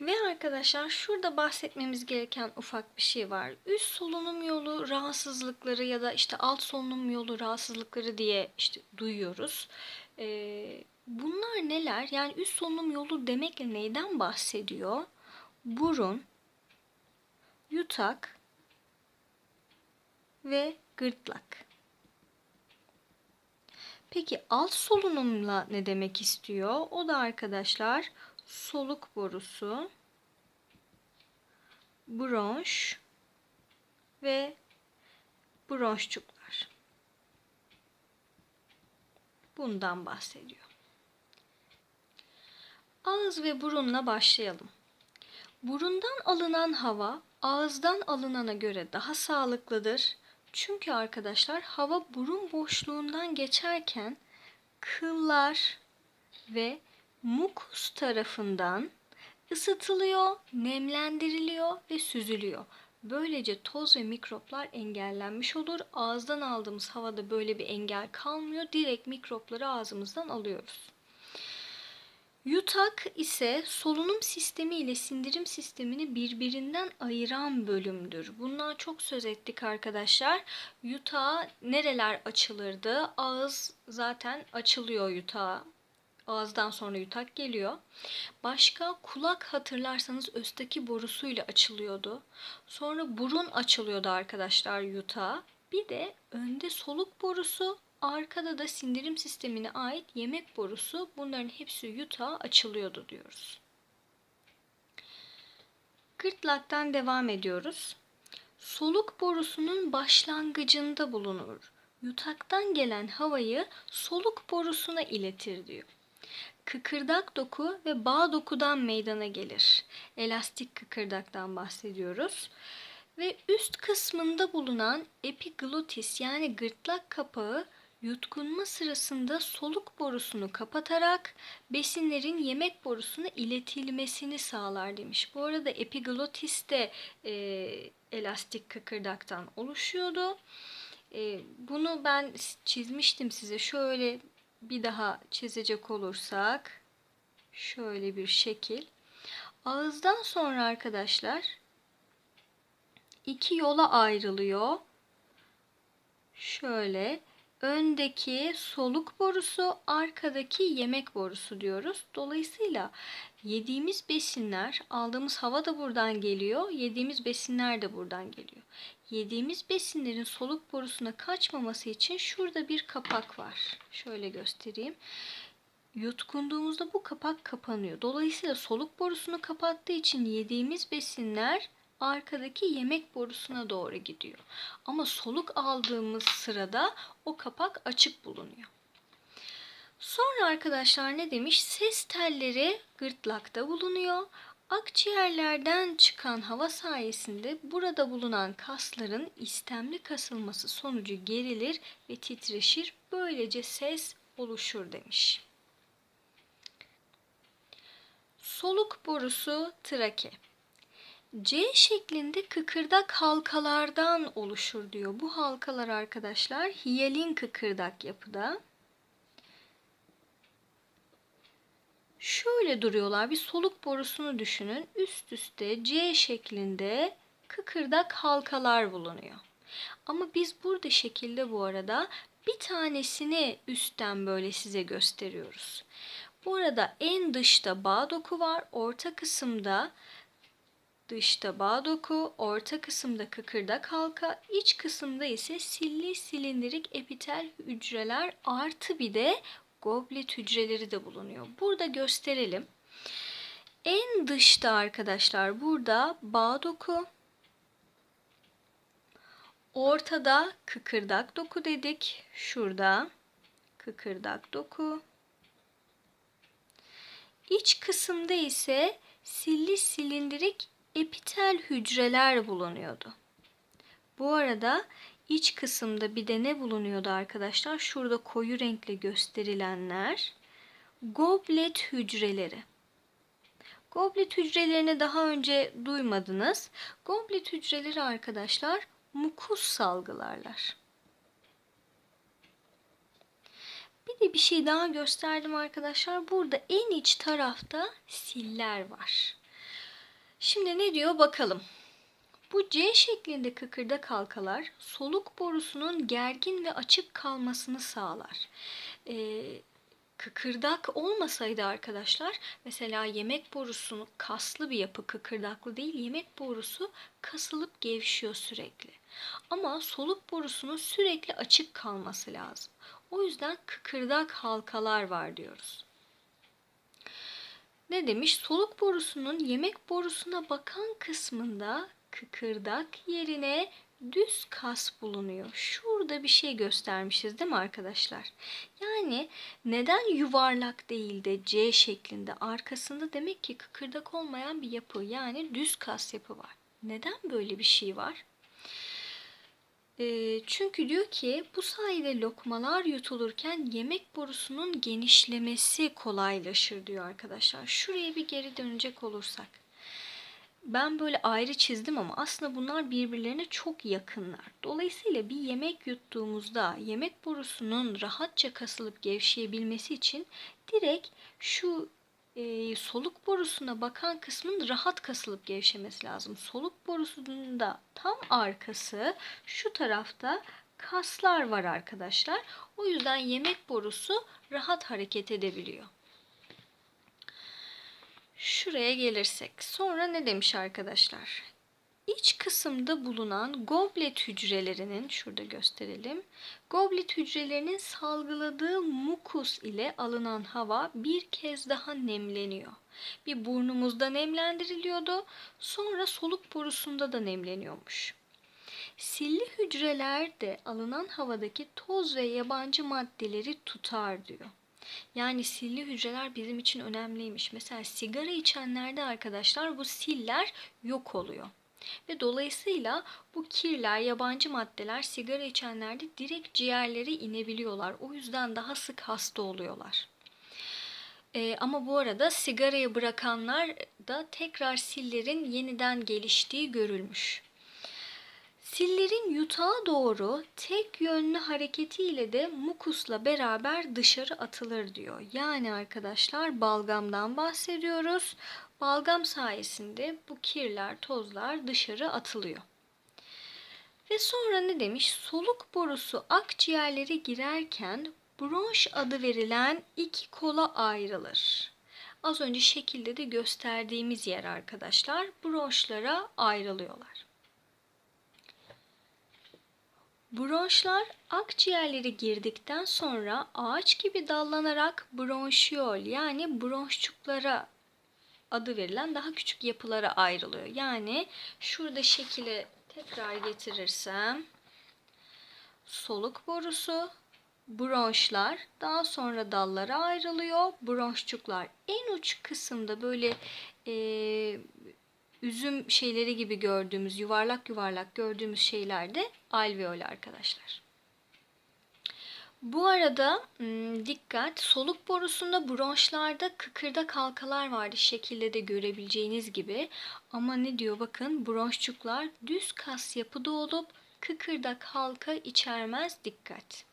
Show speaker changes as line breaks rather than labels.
Ve arkadaşlar şurada bahsetmemiz gereken ufak bir şey var. Üst solunum yolu rahatsızlıkları ya da işte alt solunum yolu rahatsızlıkları diye işte duyuyoruz. Ee, bunlar neler? Yani üst solunum yolu demekle neyden bahsediyor? Burun, yutak ve gırtlak. Peki alt solunumla ne demek istiyor? O da arkadaşlar soluk borusu, bronş ve bronşçuklar. Bundan bahsediyor. Ağız ve burunla başlayalım. Burundan alınan hava ağızdan alınana göre daha sağlıklıdır. Çünkü arkadaşlar hava burun boşluğundan geçerken kıllar ve mukus tarafından ısıtılıyor, nemlendiriliyor ve süzülüyor. Böylece toz ve mikroplar engellenmiş olur. Ağızdan aldığımız havada böyle bir engel kalmıyor. Direkt mikropları ağzımızdan alıyoruz. Yutak ise solunum sistemi ile sindirim sistemini birbirinden ayıran bölümdür. Bundan çok söz ettik arkadaşlar. Yutağa nereler açılırdı? Ağız zaten açılıyor yutağa. Ağızdan sonra yutak geliyor. Başka kulak hatırlarsanız östaki borusuyla açılıyordu. Sonra burun açılıyordu arkadaşlar yutağa. Bir de önde soluk borusu, Arkada da sindirim sistemine ait yemek borusu bunların hepsi yutağa açılıyordu diyoruz. Gırtlaktan devam ediyoruz. Soluk borusunun başlangıcında bulunur. Yutaktan gelen havayı soluk borusuna iletir diyor. Kıkırdak doku ve bağ dokudan meydana gelir. Elastik kıkırdaktan bahsediyoruz ve üst kısmında bulunan epiglotis yani gırtlak kapağı Yutkunma sırasında soluk borusunu kapatarak besinlerin yemek borusuna iletilmesini sağlar demiş. Bu arada epiglotis de e, elastik kıkırdaktan oluşuyordu. E, bunu ben çizmiştim size. Şöyle bir daha çizecek olursak şöyle bir şekil. Ağızdan sonra arkadaşlar iki yola ayrılıyor. Şöyle öndeki soluk borusu, arkadaki yemek borusu diyoruz. Dolayısıyla yediğimiz besinler, aldığımız hava da buradan geliyor, yediğimiz besinler de buradan geliyor. Yediğimiz besinlerin soluk borusuna kaçmaması için şurada bir kapak var. Şöyle göstereyim. Yutkunduğumuzda bu kapak kapanıyor. Dolayısıyla soluk borusunu kapattığı için yediğimiz besinler arkadaki yemek borusuna doğru gidiyor. Ama soluk aldığımız sırada o kapak açık bulunuyor. Sonra arkadaşlar ne demiş? Ses telleri gırtlakta bulunuyor. Akciğerlerden çıkan hava sayesinde burada bulunan kasların istemli kasılması sonucu gerilir ve titreşir. Böylece ses oluşur demiş. Soluk borusu trake. C şeklinde kıkırdak halkalardan oluşur diyor. Bu halkalar arkadaşlar hiyalin kıkırdak yapıda. Şöyle duruyorlar. Bir soluk borusunu düşünün. Üst üste C şeklinde kıkırdak halkalar bulunuyor. Ama biz burada şekilde bu arada bir tanesini üstten böyle size gösteriyoruz. Bu arada en dışta bağ doku var. Orta kısımda Dışta bağ doku, orta kısımda kıkırdak halka, iç kısımda ise silli silindirik epitel hücreler artı bir de goblet hücreleri de bulunuyor. Burada gösterelim. En dışta arkadaşlar burada bağ doku, ortada kıkırdak doku dedik. Şurada kıkırdak doku. İç kısımda ise silli silindirik epitel hücreler bulunuyordu. Bu arada iç kısımda bir de ne bulunuyordu arkadaşlar? Şurada koyu renkle gösterilenler goblet hücreleri. Goblet hücrelerini daha önce duymadınız. Goblet hücreleri arkadaşlar mukus salgılarlar. Bir de bir şey daha gösterdim arkadaşlar. Burada en iç tarafta siller var. Şimdi ne diyor bakalım. Bu C şeklinde kıkırdak halkalar soluk borusunun gergin ve açık kalmasını sağlar. Ee, kıkırdak olmasaydı arkadaşlar mesela yemek borusu kaslı bir yapı kıkırdaklı değil yemek borusu kasılıp gevşiyor sürekli. Ama soluk borusunun sürekli açık kalması lazım. O yüzden kıkırdak halkalar var diyoruz. Ne demiş? Soluk borusunun yemek borusuna bakan kısmında kıkırdak yerine düz kas bulunuyor. Şurada bir şey göstermişiz değil mi arkadaşlar? Yani neden yuvarlak değil de C şeklinde arkasında demek ki kıkırdak olmayan bir yapı yani düz kas yapı var. Neden böyle bir şey var? Çünkü diyor ki bu sayede lokmalar yutulurken yemek borusunun genişlemesi kolaylaşır diyor arkadaşlar. Şuraya bir geri dönecek olursak. Ben böyle ayrı çizdim ama aslında bunlar birbirlerine çok yakınlar. Dolayısıyla bir yemek yuttuğumuzda yemek borusunun rahatça kasılıp gevşeyebilmesi için direkt şu e, soluk borusuna bakan kısmın rahat kasılıp gevşemesi lazım. Soluk borusunun da tam arkası şu tarafta kaslar var arkadaşlar. O yüzden yemek borusu rahat hareket edebiliyor. Şuraya gelirsek sonra ne demiş arkadaşlar? İç kısımda bulunan goblet hücrelerinin şurada gösterelim. Goblet hücrelerinin salgıladığı mukus ile alınan hava bir kez daha nemleniyor. Bir burnumuzda nemlendiriliyordu. Sonra soluk borusunda da nemleniyormuş. Silli hücreler de alınan havadaki toz ve yabancı maddeleri tutar diyor. Yani silli hücreler bizim için önemliymiş. Mesela sigara içenlerde arkadaşlar bu siller yok oluyor. Ve dolayısıyla bu kirler, yabancı maddeler sigara içenlerde direkt ciğerlere inebiliyorlar. O yüzden daha sık hasta oluyorlar. Ee, ama bu arada sigarayı bırakanlar da tekrar sillerin yeniden geliştiği görülmüş. Sillerin yutağa doğru tek yönlü hareketiyle de mukusla beraber dışarı atılır diyor. Yani arkadaşlar balgamdan bahsediyoruz. Balgam sayesinde bu kirler, tozlar dışarı atılıyor. Ve sonra ne demiş? Soluk borusu akciğerlere girerken bronş adı verilen iki kola ayrılır. Az önce şekilde de gösterdiğimiz yer arkadaşlar bronşlara ayrılıyorlar. Bronşlar akciğerlere girdikten sonra ağaç gibi dallanarak bronşiyol yani bronşçuklara adı verilen daha küçük yapılara ayrılıyor. Yani şurada şekili tekrar getirirsem soluk borusu, bronşlar daha sonra dallara ayrılıyor. Bronşçuklar en uç kısımda böyle e, üzüm şeyleri gibi gördüğümüz yuvarlak yuvarlak gördüğümüz şeyler de alveol arkadaşlar. Bu arada dikkat soluk borusunda bronşlarda kıkırdak halkalar vardı şekilde de görebileceğiniz gibi. Ama ne diyor bakın bronşçuklar düz kas yapıda olup kıkırdak halka içermez dikkat.